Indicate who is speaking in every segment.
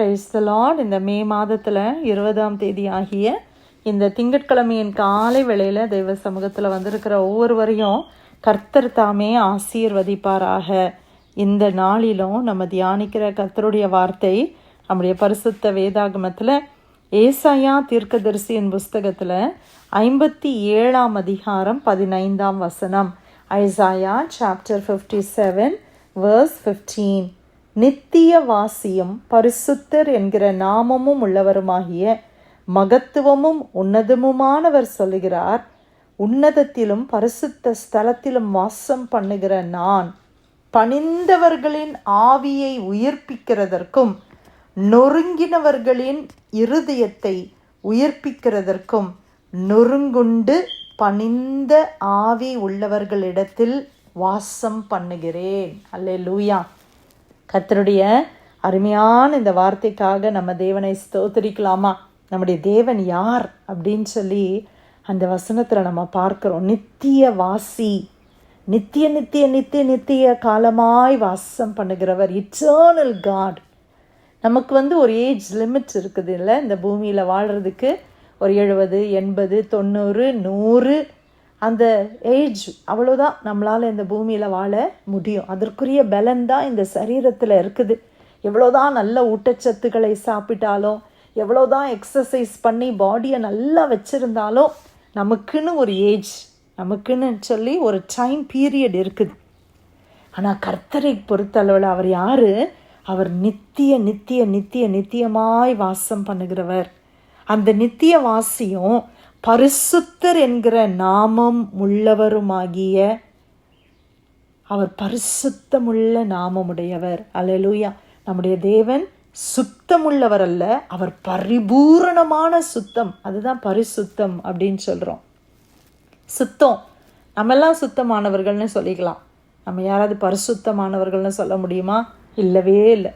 Speaker 1: Price த Lord இந்த மே மாதத்தில் இருபதாம் தேதி ஆகிய இந்த திங்கட்கிழமையின் காலை வேளையில் தெய்வ சமூகத்தில் வந்திருக்கிற ஒவ்வொருவரையும் கர்த்தர் தாமே ஆசீர்வதிப்பாராக. இந்த நாளிலும் நம்ம தியானிக்கிற கர்த்தருடைய வார்த்தை நம்முடைய பரிசுத்த வேதாகமத்தில் ஏசாயா தீர்க்கதரிசியின் புஸ்தகத்தில் ஐம்பத்தி ஏழாம் அதிகாரம் பதினைந்தாம் வசனம். Isaiah chapter fifty seven verse fifteen நித்திய வாசியும் பரிசுத்தர் என்கிற நாமமும் உள்ளவருமாகிய மகத்துவமும் உன்னதமுமானவர் சொல்லுகிறார் உன்னதத்திலும் பரிசுத்த ஸ்தலத்திலும் வாசம் பண்ணுகிற நான் பணிந்தவர்களின் ஆவியை உயிர்ப்பிக்கிறதற்கும் நொறுங்கினவர்களின் இருதயத்தை உயிர்ப்பிக்கிறதற்கும் நொறுங்குண்டு பணிந்த ஆவி உள்ளவர்களிடத்தில் வாசம் பண்ணுகிறேன். அல்லே லூயா கத்தருடைய அருமையான இந்த வார்த்தைக்காக நம்ம தேவனை ஸ்தோத்தரிக்கலாமா? நம்முடைய தேவன் யார் அப்படின்னு சொல்லி அந்த வசனத்தில் நம்ம பார்க்குறோம். நித்திய வாசி. நித்திய நித்திய நித்திய நித்திய காலமாய் வாசம் பண்ணுகிறவர். இட்டர்னல் காட் நமக்கு வந்து ஒரு ஏஜ் லிமிட் இருக்குது இல்லை? இந்த பூமியில் வாழ்கிறதுக்கு ஒரு எழுபது எண்பது தொண்ணூறு நூறு அந்த ஏஜ் அவ்வளோதான் நம்மளால் இந்த பூமியில் வாழ முடியும். அதற்குரிய பலன் தான் இந்த சரீரத்தில் இருக்குது. எவ்வளோதான் நல்ல ஊட்டச்சத்துக்களை சாப்பிட்டாலும் எவ்வளோதான் எக்ஸசைஸ் பண்ணி பாடியை நல்லா வச்சுருந்தாலும் நமக்குன்னு ஒரு ஏஜ் நமக்குன்னு சொல்லி ஒரு டைம் பீரியட் இருக்குது. ஆனால் கர்த்தரை பொறுத்தளவில் அவர் யார்? அவர் நித்திய நித்திய நித்திய நித்தியமாய் வாசம் பண்ணுகிறவர். அந்த நித்திய வாசியும் பரிசுத்தர் என்கிற நாமம் உள்ளவருமாகிய அவர் பரிசுத்தமுள்ள நாமமுடையவர். அலலூயா நம்முடைய தேவன் சுத்தமுள்ளவர் அல்ல அவர் பரிபூரணமான சுத்தம். அதுதான் பரிசுத்தம் அப்படின்னு சொல்கிறோம் சுத்தம். நம்மெல்லாம் சுத்தமானவர்கள்னு சொல்லிக்கலாம். நம்ம யாராவது பரிசுத்தமானவர்கள்னு சொல்ல முடியுமா? இல்லவே இல்லை.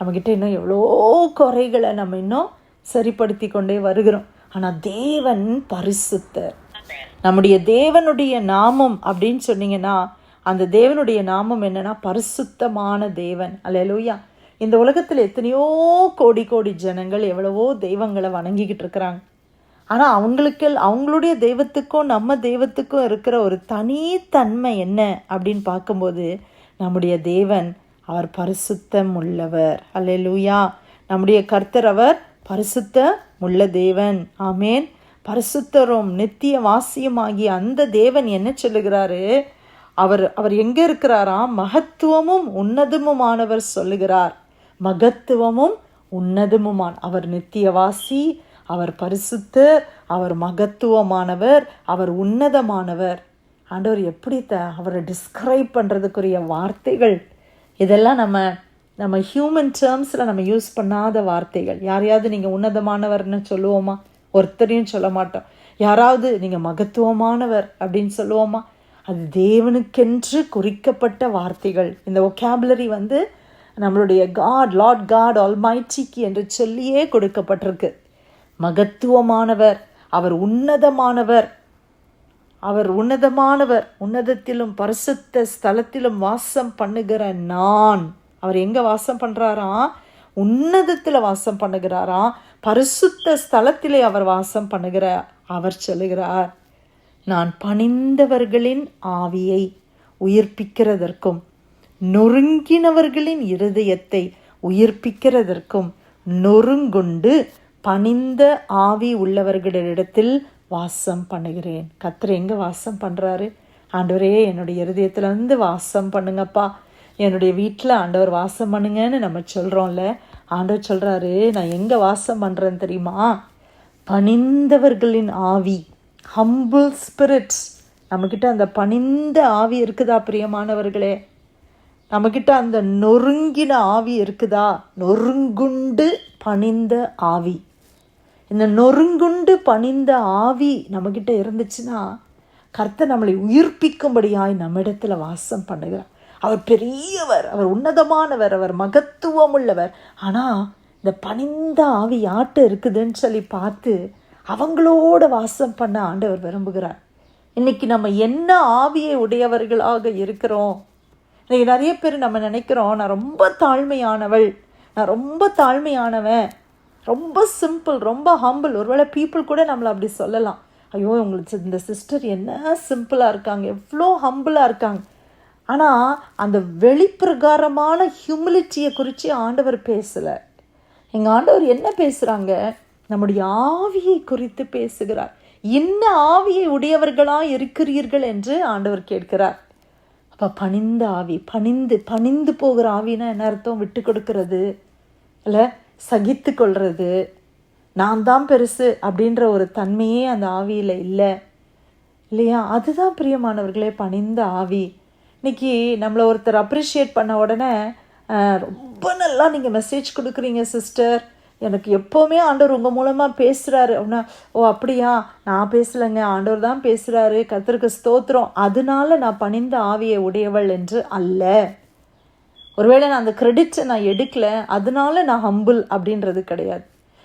Speaker 1: நம்மக்கிட்ட இன்னும் எவ்வளோ குறைகளை நம்ம இன்னும் சரிப்படுத்தி கொண்டே வருகிறோம். ஆனால் தேவன் பரிசுத்தர். நம்முடைய தேவனுடைய நாமம் அப்படின்னு சொன்னீங்கன்னா அந்த தேவனுடைய நாமம் என்னன்னா பரிசுத்தமான தேவன். அல்லையா இந்த உலகத்தில் எத்தனையோ கோடி கோடி ஜனங்கள் எவ்வளவோ தெய்வங்களை வணங்கிக்கிட்டு இருக்கிறாங்க. ஆனால் அவங்களுக்கு அவங்களுடைய தெய்வத்துக்கும் நம்ம தெய்வத்துக்கும் இருக்கிற ஒரு தனித்தன்மை என்ன அப்படின்னு பார்க்கும்போது நம்முடைய தேவன் அவர் பரிசுத்தம் உள்ளவர். அல்லேலூயா. நம்முடைய கர்த்தர் அவர் பரிசுத்த உள்ள தேவன். ஆமேன். பரிசுத்தரும் நித்திய வாசியமாகிய அந்த தேவன் என்ன சொல்லுகிறாரு? அவர் அவர் எங்கே இருக்கிறாரா மகத்துவமும் உன்னதமுமானவர் சொல்லுகிறார். மகத்துவமும் உன்னதமுமான். அவர் நித்தியவாசி அவர் பரிசுத்தர் அவர் மகத்துவமானவர் அவர் உன்னதமானவர். ஆண்டவர் எப்படி த அவரை டிஸ்கிரைப் பண்ணுறதுக்குரிய வார்த்தைகள். இதெல்லாம் நம்ம நம்ம ஹியூமன் டேர்ம்ஸில் நம்ம யூஸ் பண்ணாத வார்த்தைகள். யாரையாவது நீங்கள் உன்னதமானவர்னு சொல்லுவோமா? ஒருத்தரையும் சொல்ல மாட்டோம். யாராவது நீங்கள் மகத்துவமானவர் அப்படின்னு சொல்லுவோமா? அது தேவனுக்கென்று குறிக்கப்பட்ட வார்த்தைகள். இந்த ஒகேபுலரி வந்து நம்மளுடைய காட் லார்ட் காட் ஆல்மைட்டிக்கு என்று சொல்லியே கொடுக்கப்பட்டிருக்கு. மகத்துவமானவர் அவர் உன்னதமானவர் அவர் உன்னதமானவர் உன்னதத்திலும் பரிசுத்த ஸ்தலத்திலும் வாசம் பண்ணுகிற நான். அவர் எங்கே வாசம் பண்ணுறாராம் உன்னதத்தில் வாசம் பண்ணுகிறாராம் பரிசுத்த ஸ்தலத்திலே அவர் வாசம் பண்ணுகிற அவர் சொல்லுகிறார். நான் பணிந்தவர்களின் ஆவியை உயிர்ப்பிக்கிறதற்கும் நொறுங்கினவர்களின் இருதயத்தை உயிர்ப்பிக்கிறதற்கும் நொறுங்குண்டு பணிந்த ஆவி உள்ளவர்களிடத்தில் வாசம் பண்ணுகிறேன். கத்திர எங்கே வாசம் பண்ணுறாரு ஆண்டவரே என்னுடைய இருதயத்தில் வந்து வாசம் பண்ணுங்கப்பா. என்னுடைய வீட்டில் ஆண்டவர் வாசம் பண்ணுங்கன்னு நம்ம சொல்கிறோம்ல ஆண்டவர் சொல்கிறாரு நான் எங்கே வாசம் பண்ணுறேன்னு தெரியுமா? பணிந்தவர்களின் ஆவி ஹம்பிள் ஸ்பிரிட்ஸ் நம்மக்கிட்ட அந்த பணிந்த ஆவி இருக்குதா பிரியமானவர்களே? நம்மக்கிட்ட அந்த நொறுங்கின ஆவி இருக்குதா? நொறுங்குண்டு பணிந்த ஆவி. இந்த நொறுங்குண்டு பணிந்த ஆவி நம்மக்கிட்ட இருந்துச்சுன்னா கர்த்தர் நம்மளை உயிர்ப்பிக்கும்படியாய் நம்மிடத்தில் வாசம் பண்ணுகிறார். அவர் பெரியவர் அவர் உன்னதமானவர் அவர் மகத்துவம் உள்ளவர் ஆனால் இந்த பணிந்த ஆவி யார்கிட்ட இருக்குதுன்னு சொல்லி பார்த்து அவங்களோட வாசம் பண்ண ஆண்டவர் விரும்புகிறார். இன்னைக்கு நம்ம என்ன ஆவியை உடையவர்களாக இருக்கிறோம்? இன்னைக்கு நிறைய பேர் நம்ம நினைக்கிறோம் நான் ரொம்ப தாழ்மையானவள் நான் ரொம்ப தாழ்மையானவன் ரொம்ப சிம்பிள் ரொம்ப ஹம்பிள் ஒருவேளை பீப்புள் கூட நம்மளை அப்படி சொல்லலாம். ஐயோ உங்களுக்கு இந்த சிஸ்டர் என்ன சிம்பிளாக இருக்காங்க எவ்வளோ ஹம்பிளாக இருக்காங்க. ஆனால் அந்த வெளிப்பிரகாரமான ஹியூமிலிட்டியை குறித்து ஆண்டவர் பேசலை. எங்கள் ஆண்டவர் என்ன பேசுகிறாங்க நம்முடைய ஆவியை குறித்து பேசுகிறார். என்ன ஆவியை உடையவர்களாக இருக்கிறீர்கள் என்று ஆண்டவர் கேட்கிறார். அப்போ பணிந்த ஆவி பணிந்து பணிந்து போகிற ஆவினா என்ன அர்த்தம்? விட்டு கொடுக்கறது இல்லை சகித்து கொள்வது நான் தான் பெருசு அப்படின்ற ஒரு தன்மையே அந்த ஆவியில் இல்லை. இல்லையா? அதுதான் பிரியமானவர்களே பணிந்த ஆவி. இன்றைக்கி நம்மளை ஒருத்தர் அப்ரிஷியேட் பண்ண உடனே ரொம்ப நல்லா நீங்கள் மெசேஜ் கொடுக்குறீங்க சிஸ்டர் எனக்கு எப்போவுமே ஆண்டவர் உங்கள் மூலமாக பேசுகிறாரு அப்படின்னா ஓ அப்படியா? நான் பேசலைங்க. ஆண்டவர் தான் பேசுகிறாரு கர்த்தருக்கு ஸ்தோத்திரம். அதனால நான் பணிந்த ஆவியை உடையவள் என்று அல்ல. ஒருவேளை நான் அந்த கிரெடிட்ஸை நான் எடுக்கல. அதனால நான் ஹம்பிள் அப்படின்றது கிடையாது.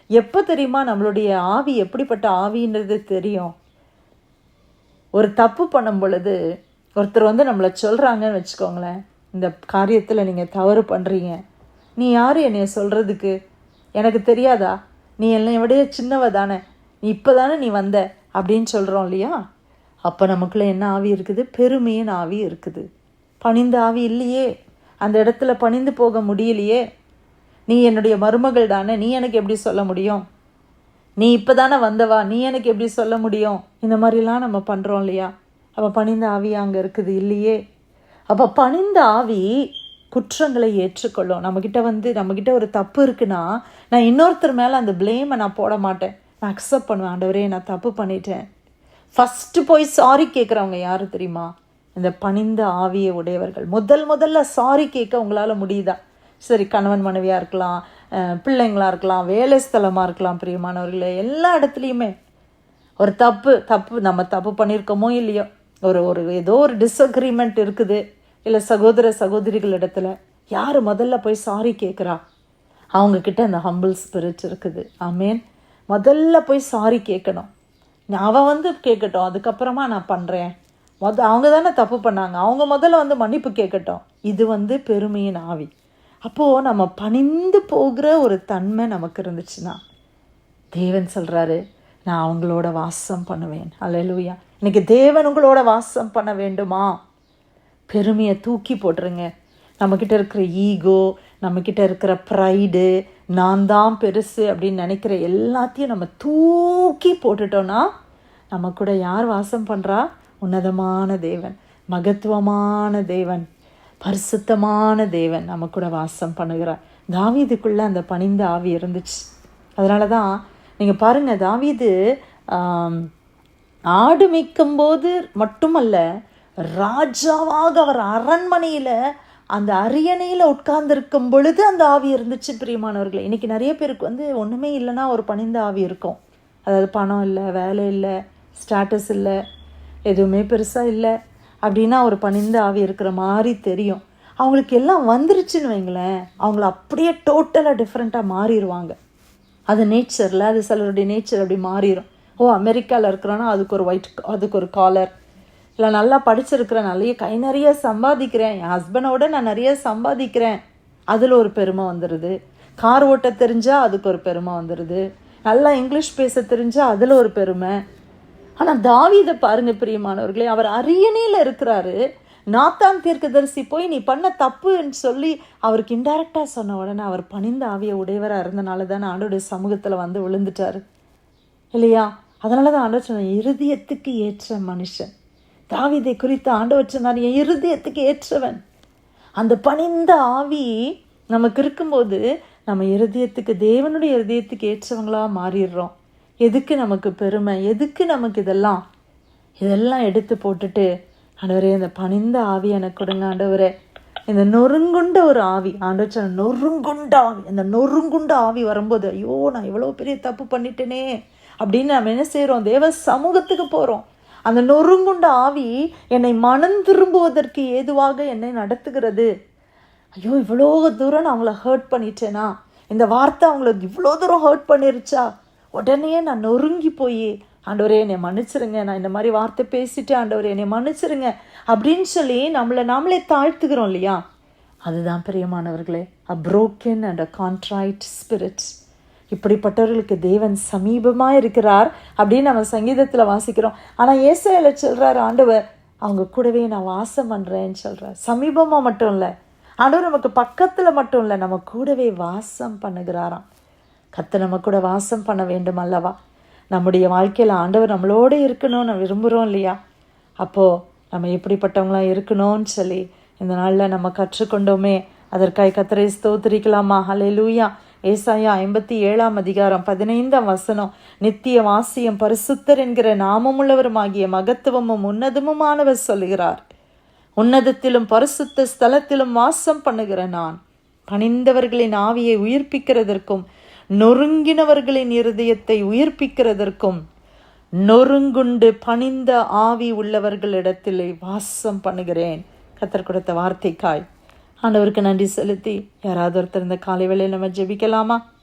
Speaker 1: எப்போ தெரியுமா? நம்மளுடைய ஆவி எப்படிப்பட்ட ஆவின்றது தெரியும். ஒரு தப்பு பண்ணும் பொழுது ஒருத்தர் வந்து நம்மளை சொல்கிறாங்கன்னு வச்சுக்கோங்களேன். இந்த காரியத்தில் நீங்கள் தவறு பண்ணுறீங்க நீ யார் என்னைய சொல்கிறதுக்கு எனக்கு தெரியாதா? நீ என்னை விட சின்னவ தானே. நீ இப்போ தானே நீ வந்த அப்படின்னு சொல்கிறோம் இல்லையா? அப்போ நமக்குள்ளே என்ன ஆவி இருக்குது? பெருமையின் ஆவி இருக்குது. பணிந்த ஆவி இல்லையே. அந்த இடத்துல பணிந்து போக முடியலையே. நீ என்னுடைய மருமகள் தானே. நீ எனக்கு எப்படி சொல்ல முடியும்? நீ இப்போ தானே வந்தவா? நீ எனக்கு எப்படி சொல்ல முடியும்? இந்த மாதிரிலாம் நம்ம பண்ணுறோம் இல்லையா? அப்போ பணிந்த ஆவி அங்கே இருக்குது இல்லையே? அப்போ பணிந்த ஆவி குற்றங்களை ஏற்றுக்கொள்ளும். நம்மக்கிட்ட வந்து நம்மக்கிட்ட ஒரு தப்பு இருக்குன்னா நான் இன்னொருத்தர் மேலே அந்த ப்ளேமை நான் போட மாட்டேன். நான் அக்செப்ட் பண்ணுவேன். ஆண்டவரே நான் தப்பு பண்ணிட்டேன். ஃபஸ்ட்டு போய் சாரி கேட்குறவங்க யார் தெரியுமா? இந்த பணிந்த ஆவியை உடையவர்கள். முதல் முதல்ல சாரி கேட்க உங்களால் முடியுதா? சரி கணவன் மனைவியாக இருக்கலாம் பிள்ளைங்களாக பிள்ளைங்களா இருக்கலாம் வேலை ஸ்தலமாக இருக்கலாம் பிரியமானவர்களே எல்லா இடத்துலையுமே. ஒரு தப்பு தப்பு நம்ம தப்பு பண்ணியிருக்கோமோ இல்லையோ? ஒரு ஒரு ஏதோ ஒரு டிஸ்அக்ரிமெண்ட் இருக்குது. இல்லை சகோதர சகோதரிகள் இடத்துல யார் முதல்ல போய் சாரி கேட்குறா அவங்கக்கிட்ட அந்த ஹம்பிள் ஸ்பிரிட் இருக்குது. ஆமேன் முதல்ல போய் சாரி கேட்கணும் நான் அவன் வந்து கேட்கட்டும் அதுக்கப்புறமா நான் பண்ணுறேன் மொத அவங்க தானே தப்பு பண்ணாங்க. அவங்க முதல்ல வந்து மன்னிப்பு கேட்கட்டும் இது வந்து பெருமையின் ஆவி. அப்போது நம்ம பணிந்து போகிற ஒரு தன்மை நமக்கு இருந்துச்சுன்னா தேவன் சொல்கிறாரு நான் அவங்களோட வாசம் பண்ணுவேன். அல்லேலூயா இன்னைக்கு தேவன் உங்களோட வாசம் பண்ண வேண்டுமா? பெருமையை தூக்கி போட்டுருங்க. நம்மக்கிட்ட இருக்கிற ஈகோ நம்மக்கிட்ட இருக்கிற ப்ரைடு நான் தான் பெருசு அப்படின்னு நினைக்கிற எல்லாத்தையும் நம்ம தூக்கி போட்டுட்டோன்னா நம்ம கூட யார் வாசம் பண்ணுறா உன்னதமான தேவன் மகத்துவமான தேவன் பரிசுத்தமான தேவன் நம்ம கூட வாசம் பண்ணுகிறார். தாவிதுக்குள்ளே அந்த பணிந்த ஆவி இருந்துச்சு. அதனால தான் நீங்கள் பாருங்கள் தாவிது ஆடு ஆடு மேய்க்கும்போது மட்டுமல்ல ராஜாவாக அவர் அரண்மனையில் அந்த அரியணையில் உட்கார்ந்துருக்கும் பொழுது அந்த ஆவி இருந்துச்சு பிரியமானவர்களே. இன்னைக்கு நிறைய பேருக்கு வந்து ஒன்றுமே இல்லைன்னா ஒரு பணிந்த ஆவி இருக்கும். அதாவது பணம் இல்லை வேலை இல்லை ஸ்டேட்டஸ் இல்லை எதுவுமே பெருசாக இல்லை அப்படின்னா ஒரு பணிந்த ஆவி இருக்கிற மாதிரி தெரியும். அவங்களுக்கு எல்லாம் வந்துருச்சுன்னு வைங்களேன் அவங்கள அப்படியே டோட்டலாக டிஃப்ரெண்ட்டாக மாறிடுவாங்க. அது நேச்சரில் அது சிலருடைய நேச்சர் அப்படி மாறிடும் ஓ அமெரிக்காவில் இருக்கிறோன்னா அதுக்கு ஒரு ஒயிட் அதுக்கு ஒரு காலர் இல்லை நல்லா படிச்சிருக்கிறேன் நிறைய கை நிறைய சம்பாதிக்கிறேன். என் ஹஸ்பண்டோட நான் நிறைய சம்பாதிக்கிறேன். அதில் ஒரு பெருமை வந்துடுது கார் ஓட்ட தெரிஞ்சால் அதுக்கு ஒரு பெருமை வந்துடுது நல்லா இங்கிலீஷ் பேச தெரிஞ்சால் அதில் ஒரு பெருமை. ஆனால் தாவீதை பாருங்க பிரியமானவர்களே அவர் அரியணையில் இருக்கிறாரு. நாத்தான் தீர்க்கதரிசி போய் நீ பண்ண தப்புன்னு சொல்லி அவருக்கு இன்டைரக்டாக சொன்ன உடனே அவர் பணிந்த ஆவிய உடையவராக இருந்தனால தானே ஆண்டோடைய சமூகத்தில் வந்து விழுந்துட்டாரு. இல்லையா? அதனால தான் ஆண்டவர் சொன்னார் இருதயத்துக்கு ஏற்ற மனுஷன். தாவிதை குறித்து ஆண்டவர் சொன்னார் என் இருதயத்துக்கு ஏற்றவன். அந்த பணிந்த ஆவி நமக்கு இருக்கும்போது நம்ம இருதயத்துக்கு தேவனுடைய இருதயத்துக்கு ஏற்றவங்களாக மாறிடுறோம். எதுக்கு நமக்கு பெருமை? எதுக்கு நமக்கு இதெல்லாம்? இதெல்லாம் எடுத்து போட்டுட்டு ஆண்டவரே இந்த பணிந்த ஆவி எனக்கு கொடுங்க ஆண்டவரே. இந்த நொறுங்குண்ட ஒரு ஆவி ஆண்டவர் சொன்ன நொறுங்குண்ட ஆவி அந்த நொறுங்குண்ட ஆவி வரும்போது ஐயோ நான் இவ்வளோ பெரிய தப்பு பண்ணிட்டேனே அப்படின்னு நம்ம என்ன செய்கிறோம் தேவ சமூகத்துக்கு போகிறோம் அந்த நொறுங்குண்ட ஆவி என்னை மனம் திரும்புவதற்கு ஏதுவாக என்னை நடத்துகிறது. ஐயோ இவ்வளோ தூரம் நான் அவங்கள ஹர்ட் பண்ணிட்டேனா? இந்த வார்த்தை அவங்கள இவ்வளோ தூரம் ஹர்ட் பண்ணிருச்சா? உடனே நான் நொறுங்கி போய் ஆண்டவரே என்னை மன்னிச்சிருங்க. நான் இந்த மாதிரி வார்த்தை பேசிட்டு ஆண்டவரே என்னை மன்னிச்சிருங்க. அப்படின்னு சொல்லி நம்மளை நாமளே தாழ்த்துக்கிறோம் இல்லையா? அதுதான் பிரியமானவர்களே a broken and a contrite spirit இப்படிப்பட்டவர்களுக்கு தேவன் சமீபமாக இருக்கிறார் அப்படின்னு நம்ம சங்கீதத்தில் வாசிக்கிறோம். ஆனால் ஏசாயில சொல்கிறார் ஆண்டவர் அவங்க கூடவே நான் வாசம் பண்ணுறேன்னு சொல்கிறார் சமீபமாக மட்டும் இல்லை. ஆண்டவர் நமக்கு பக்கத்தில் மட்டும் இல்லை நம்ம கூடவே வாசம் பண்ணுகிறாராம். கத்து நம்ம கூட வாசம் பண்ண வேண்டும் அல்லவா நம்முடைய வாழ்க்கையில் ஆண்டவர் நம்மளோட இருக்கணும்னு விரும்புகிறோம் இல்லையா? அப்போது நம்ம எப்படிப்பட்டவங்களாம் இருக்கணும்னு சொல்லி இந்த நாளில் நம்ம கற்றுக்கொண்டோமே. அதற்காய் கத்தரை ஸ்தோத்திரிக்கலாமா? ஹலே லூயா ஏசாயா ஐம்பத்தி ஏழாம் அதிகாரம் பதினைந்தாம் வசனம். நித்திய வாசியம் பரிசுத்தர் என்கிற நாமமுள்ளவருமாகிய மகத்துவமும் உன்னதமுமானவர் சொல்லுகிறார். உன்னதத்திலும் பரிசுத்த ஸ்தலத்திலும் வாசம் பண்ணுகிற நான். பணிந்தவர்களின் ஆவியை உயிர்ப்பிக்கிறதற்கும் நொறுங்கினவர்களின் இருதயத்தை உயிர்ப்பிக்கிறதற்கும் நொறுங்குண்டு பணிந்த ஆவி உள்ளவர்களிடத்தில் வாசம் பண்ணுகிறேன். கத்தர் கொடுத்த வார்த்தைக்காய். ஆண்டவருக்கு நன்றி செலுத்தி யாராவது ஒருத்தர் இந்த காலை வேளையில் நம்ம ஜெபிக்கலாமா?